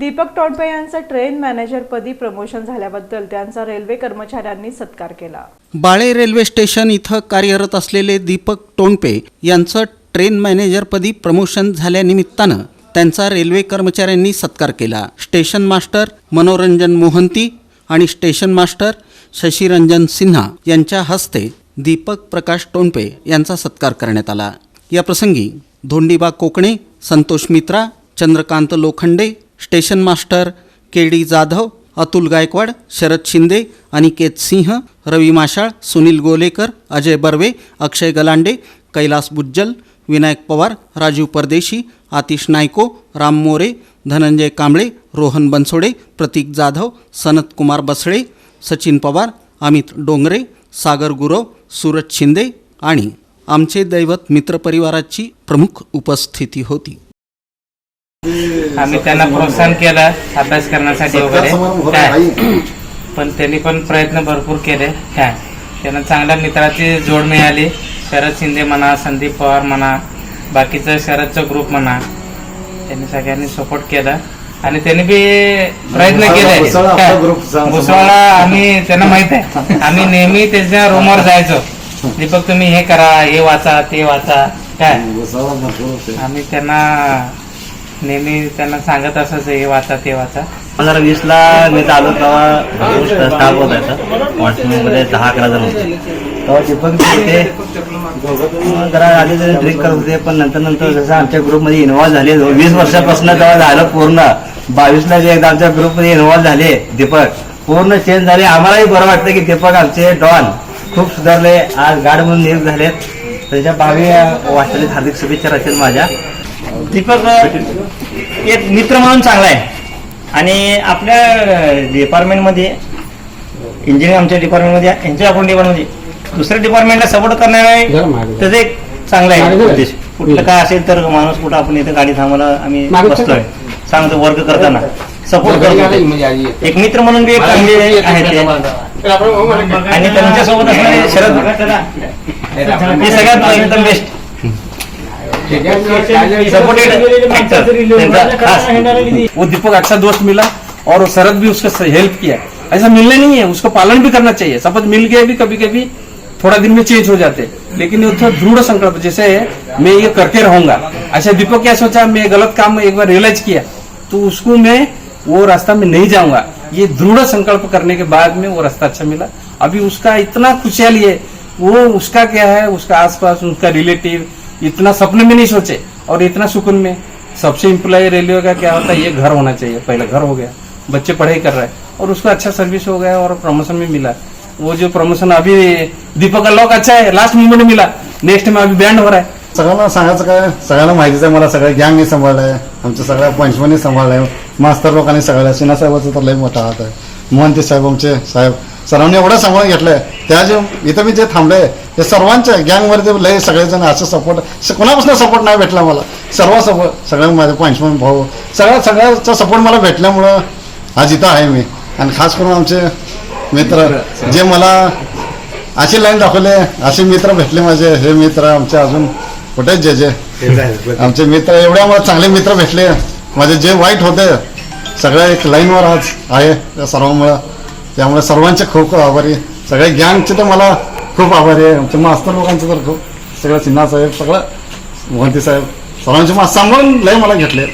दीपक टोडपे यांचं train मॅनेजरपदी promotion झाल्याबद्दल त्यांचा रेल्वे कर्मचाऱ्यांनी सत्कार केला. बाळे रेल्वे स्टेशन इथं कार्यरत असलेले दीपक टोंडपे यांचं ट्रेन मॅनेजरपदी प्रमोशन झाल्यानिमित्तानं त्यांचा रेल्वे कर्मचाऱ्यांनी सत्कार केला. स्टेशन मास्टर मनोरंजन मोहंती आणि स्टेशन मास्टर शशिरंजन सिन्हा यांच्या हस्ते दीपक प्रकाश टोंडपे यांचा सत्कार करण्यात आला. या प्रसंगी Dhondiba Kokane Santosh Mitra Chandrakant Lokhande station master K D Jadhav Atul Gaikwad Sharad Shinde Aniket Singh Ravi Mashal Sunil Golekar Ajay Barve Akshay Galande Kailas Bujjal Vinayak Pawar Rajiv Pardeshi Atish Nayko Ram More Dhananjay Kamble Rohan Bansode प्रतीक जाधव सनत कुमार बसळे सचिन पवार अमित डोंगरे सागर गुरव सूरज शिंदे आणि आमचे दैवत मित्रपरिवाराची प्रमुख उपस्थिती होती. आम्ही त्यांना प्रोत्साहन केलं अभ्यास करण्यासाठी वगैरे. काय पण त्यांनी पण प्रयत्न भरपूर केले. काय त्यांना चांगल्या मित्राची जोड मिळाली. शरद शिंदे म्हणा संदीप पवार म्हणा बाकीचं शरदचं ग्रुप म्हणा त्यांनी सगळ्यांनी सपोर्ट केला. आणि त्यांनी बी प्रयत्न केले. भुसावळ आम्ही त्यांना माहीत आहे. आम्ही नेहमी त्याच्या रूमवर जायचो. दीपक तुम्ही हे करा हे वाचा ते वाचा. काय आम्ही त्यांना नेहमी त्यांना सांगत असायचं हे वाचा ते वाचा. दोन हजार वीसला मी आलो तेव्हा स्टाफ होता इथं दहा अकरा जण होते. तेव्हा दीपक ते जरा आधी ड्रिंक करत होते पण नंतर नंतर जसं आमच्या ग्रुपमध्ये इन्व्हॉल्व झाले वीस वर्षापासून तेव्हा झालं पूर्ण. बावीसला जे एकदा आमच्या ग्रुपमध्ये इन्व्हॉल्व झाले दीपक. पूर्ण चेंज झाले. आम्हालाही बरं वाटतं की दीपक आमचे डॉन खूप सुधारले. आज गाड म्हणून नियुक्त झालेत. त्याच्या बावी वाटले हार्दिक शुभेच्छा राहतील माझ्या. दीपक एक मित्र म्हणून चांगला आहे. आणि आपल्या डिपार्टमेंटमध्ये इंजिनिअरिंग आमच्या डिपार्टमेंटमध्ये यांच्या अकाउंट डिपार्टमेंटमध्ये दुसऱ्या डिपार्टमेंटला सपोर्ट करणारे त्याचं एक चांगला आहे उद्देश. कुठलं काय असेल तर माणूस कुठं आपण इथं गाडी थांबवला आम्ही बसलोय सांगतो वर्क करताना. सपोर्ट करतो. एक मित्र म्हणून बी एक चांगले आहेत ते. आणि त्यांच्यासोबत असणारे शरद हे सगळ्यात एकदम बेस्ट वो दीपक अच्छा दोस्त मिला और शरद भी उसका हेल्प किया। ऐसा मिलना नहीं है उसको पालन भी करना चाहिए। सपोज़ मिल गए भी कभी कभी थोड़ा दिन में चेंज हो जाते। लेकिन ये दृढ़ संकल्प जैसे मैं ये करके रहूँगा। अच्छा दीपक क्या सोचा मैं गलत काम एक बार रियलाइज़ किया तो उसको मैं वो रास्ता में नहीं जाऊँगा। ये दृढ़ संकल्प करने के बाद में वो रास्ता अच्छा मिला। अभी उसका इतना खुशहाली है वो उसका क्या है उसका आसपास उसका रिलेटिव इतना सपने में नहीं सोचे और इतना सुकून में। सबसे इम्प्लॉय रेलवे का क्या होता है ये घर होना चाहिए पहले घर हो गया। बच्चे पढ़ाई कर रहे हैं और उसको अच्छा सर्विस हो गया और प्रमोशन भी मिला। वो जो प्रमोशन अभी दीपक का लॉक अच्छा है लास्ट मोमेंट मिला। नेक्स्ट में अभी बैंड हो रहा है। सगळ्यांना सांगायचं काय? सगळ्यांना माहितीच आहे मला सगळ्या गँगने सांभाळलंय आमच्या सगळ्या पंचमनी सांभाळलंय मास्तर लोकांनी सगळ्या सिन्हा साहेबाचा तर लय मोठा हात आहे. मोहंती साहेब आमचे साहेब. सर्वांनी एवढं सांभाळून घेतलंय. त्या जे इथं मी जे थांबले ते सर्वांच्या गँगमध्ये लय सगळेजण असं सपोर्ट कोणापासून सपोर्ट नाही भेटला मला. सर्व सपोर्ट सगळ्या माझे पंचमन भाऊ. सगळ्या सगळ्याचा सपोर्ट मला भेटल्यामुळं आज इथं आहे मी. आणि खास करून आमचे मित्र जे मला अशी लाईन दाखवले असे मित्र भेटले माझे. हे मित्र आमचे अजून कुठे जे जे? आमचे मित्र एवढे आम्हाला चांगले मित्र भेटले. माझे जे वाईट होते सगळ्या एक लाईनवर आज आहे. त्या सर्वांमुळं त्यामुळे सर्वांचे खूप खूप आभारी सगळ्या गँगचे तर मला खूप आभारी आहे. आमच्या मास्तर लोकांचे तर खूप. सगळं सिन्हा साहेब सगळं मोहंती साहेब सर्वांचे मा सांभाळून लय मला घेतले.